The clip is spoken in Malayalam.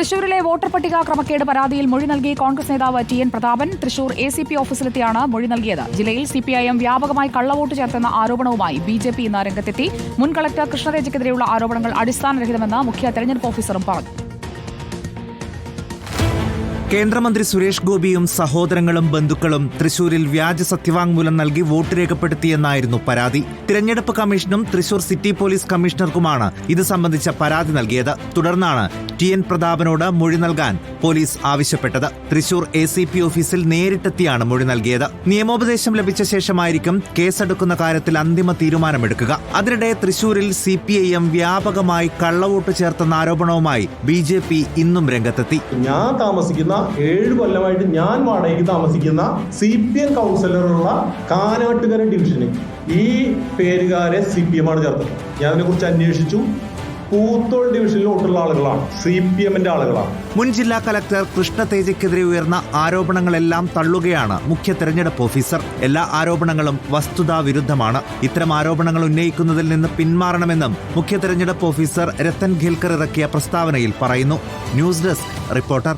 തൃശൂരിലെ വോട്ടർ പട്ടിക ക്രമക്കേട് പരാതിയിൽ മൊഴി നൽകി കോൺഗ്രസ് നേതാവ് T N Prathapan Thrissur A C P ഓഫീസിലെത്തിയാണ് മൊഴി നൽകിയത്. ജില്ലയിൽ സിപിഐഎം വ്യാപകമായി കള്ളവോട്ട് ചേർത്തെന്ന ആരോപണവുമായി ബി ജെ പി ഇന്ന് രംഗത്തെത്തി മുൻ കളക്ടർ കൃഷ്ണതേജയ്ക്കെതിരെയുള്ള ആരോപണങ്ങൾ അടിസ്ഥാനരഹിതമെന്ന് മുഖ്യ തെരഞ്ഞെടുപ്പ് ഓഫീസറും പറഞ്ഞു. കേന്ദ്രമന്ത്രി സുരേഷ് ഗോപിയും സഹോദരങ്ങളും ബന്ധുക്കളും തൃശൂരിൽ വ്യാജ സത്യവാങ്മൂലം നൽകി വോട്ട് രേഖപ്പെടുത്തിയെന്നായിരുന്നു പരാതി. തിരഞ്ഞെടുപ്പ് കമ്മീഷനും തൃശൂർ സിറ്റി പോലീസ് കമ്മീഷണർക്കുമാണ് ഇത് സംബന്ധിച്ച പരാതി നൽകിയത്. തുടർന്നാണ് ടി എൻ പ്രതാപനോട് മൊഴി നൽകാൻ പോലീസ് ആവശ്യപ്പെട്ടത്. തൃശൂർ എ സി പി ഓഫീസിൽ നേരിട്ടെത്തിയാണ് മൊഴി നൽകിയത്. നിയമോപദേശം ലഭിച്ച ശേഷമായിരിക്കും കേസെടുക്കുന്ന കാര്യത്തിൽ അന്തിമ തീരുമാനമെടുക്കുക. അതിനിടെ തൃശൂരിൽ സി പി ഐ എം വ്യാപകമായി കള്ളവോട്ട് ചേർത്തെന്ന ആരോപണവുമായി ബി ജെ പി ഇന്നും രംഗത്തെത്തി. ഞാൻ താമസിക്കുന്ന ഏഴ് കൊല്ലമായിട്ട് ഞാൻ വാടകയ്ക്ക് താമസിക്കുന്ന സി പി എം കൗൺസിലറുള്ള കാനാട്ടുകര ഡിവിഷന് ഈ പേരുകാരെ സി പി എം ആണ് ചേർത്തത്. ഞാൻ അതിനെക്കുറിച്ച് അന്വേഷിച്ചു. പൂത്തോൾ ഡിവിഷനിൽ വോട്ടുള്ള ആളുകളാണ്. സി പി എമ്മിന്റെ ആളുകളാണ്. മുൻ ജില്ലാ കലക്ടർ കൃഷ്ണ തേജയ്ക്കെതിരെ ഉയർന്ന ആരോപണങ്ങളെല്ലാം തള്ളുകയാണ് മുഖ്യ തെരഞ്ഞെടുപ്പ് ഓഫീസർ. എല്ലാ ആരോപണങ്ങളും വസ്തുതാ വിരുദ്ധമാണ്. ഇത്തരം ആരോപണങ്ങൾ ഉന്നയിക്കുന്നതിൽ നിന്ന് പിന്മാറണമെന്നും മുഖ്യ തെരഞ്ഞെടുപ്പ് ഓഫീസർ രത്തൻ ഖേൽക്കർ ഇറക്കിയ പ്രസ്താവനയിൽ പറയുന്നു. News desk reporter